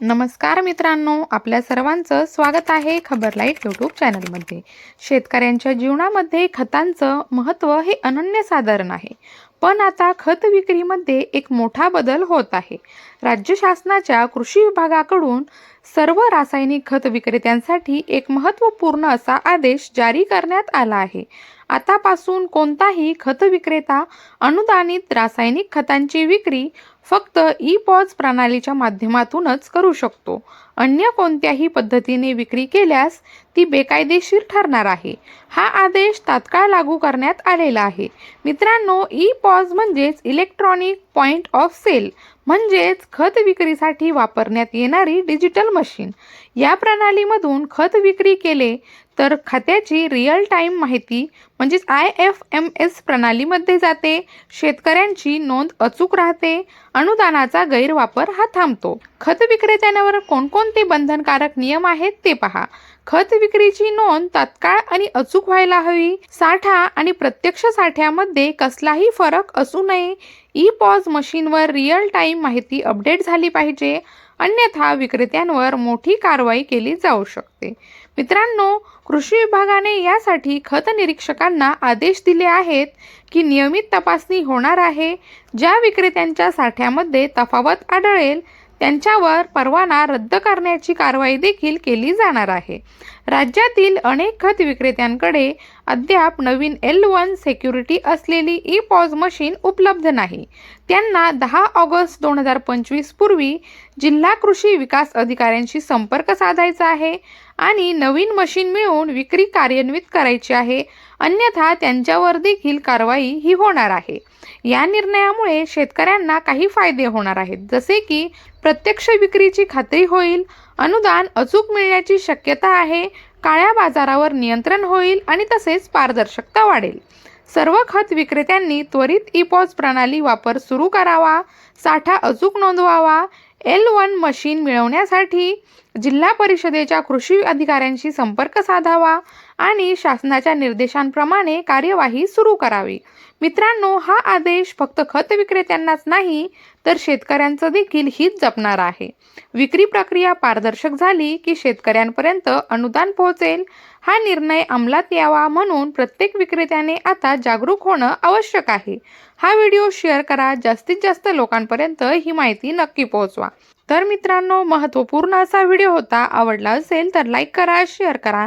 नमस्कार मित्रांनो आपल्या सर्वांचं स्वागत आहे खबर लाइट यूट्यूब चॅनलमध्ये. शेतकऱ्यांच्या जीवनामध्ये खतांचं महत्त्व हे अनन्यसाधारण आहे. पण आता खत विक्रीमध्ये एक मोठा बदल होत आहे. राज्य शासनाच्या कृषी विभागाकडून सर्व रासायनिक खत विक्रेत्यांसाठी एक महत्त्वपूर्ण असा आदेश जारी करण्यात आला आहे. आतापासून कोणताही खत विक्रेता अनुदानित रासायनिक खतांची विक्री फक्त ई पॉज प्रणालीच्या माध्यमातूनच करू शकतो. अन्य कोणत्याही पद्धतीने विक्री केल्यास ती बेकायदेशीर ठरणार आहे. हा आदेश तात्काळ लागू करण्यात आलेला आहे. मित्रांनो ई पॉज म्हणजेच इलेक्ट्रॉनिक पॉइंट ऑफ सेल म्हणजेच खत विक्रीसाठी वापरण्यात येणारी डिजिटल मशीन. या प्रणालीमधून खत विक्री केले तर खात्याची रिअल टाईम माहिती म्हणजेच आय एफ एम एस प्रणालीमध्ये जाते शेतकऱ्यांची नोंद अचूक राहते अनुदानाचा गैरवापर हा थांबतो. खत विक्रेत्यांवर कोणकोणते बंधनकारक नियम आहेत ते पहा. खत विक्रीची नोंद तात्काळ आणि अचूक व्हायला हवी. साठा आणि प्रत्यक्ष साठ्यामध्ये कसलाही फरक असू नये. ई पॉज मशीनवर रिअल टाईम माहिती अपडेट झाली पाहिजे. अन्यथा विक्रेत्यांवर मोठी कारवाई केली जाऊ शकते. मित्रांनो कृषी विभागाने यासाठी खत निरीक्षकांना आदेश दिले आहेत की नियमित तपासणी होणार आहे ज्या विक्रेत्यांच्या साठ्यामध्ये तफावत आढळेल त्यांच्यावर परवाना रद्द करण्याची कारवाई देखील केली जाणार आहे. राज्यातील अनेक खत विक्रेत्यांकडे अद्याप नवीन एल वन सेक्युरिटी असलेली ई पॉज मशीन उपलब्ध नाही. त्यांना दहा ऑगस्ट दोन हजार पंचवीस पूर्वी जिल्हा कृषी विकास अधिकाऱ्यांशी संपर्क साधायचा आहे. आणि नवीन मशीन मिळवून विक्री कार्यान्वित करायची आहे. अन्यथा त्यांच्यावर देखील कारवाई ही होणार आहे. या निर्णयामुळे शेतकऱ्यांना काही फायदे होणार आहेत. जसे की प्रत्यक्ष विक्रीची खात्री होईल अनुदान अचूक मिळण्याची शक्यता आहे काळ्या बाजारावर नियंत्रण होईल आणि तसेच पारदर्शकता वाढेल. सर्व खत विक्रेत्यांनी त्वरित ईपॉज प्रणाली वापर सुरू करावा साठा अचूक नोंदवावा एल वन मशीन मिळवण्यासाठी जिल्हा परिषदेच्या कृषी अधिकाऱ्यांशी संपर्क साधावा. आणि शासनाच्या निर्देशांप्रमाणे कार्यवाही सुरू करावी. मित्रांनो हा आदेश फक्त खत विक्रेत्यांनाच नाही तर शेतकऱ्यांचं देखील हित जपणार आहे. विक्री प्रक्रिया पारदर्शक झाली की शेतकऱ्यांपर्यंत अनुदान पोहोचेल. हा निर्णय अंमलात यावा म्हणून प्रत्येक विक्रेत्याने आता जागरूक होणं आवश्यक आहे. हा व्हिडिओ शेअर करा जास्तीत जास्त लोकांपर्यंत ही माहिती नक्की पोहोचवा. तर मित्रांनो महत्त्वपूर्ण असा व्हिडिओ होता आवडला असेल तर लाईक करा शेअर करा.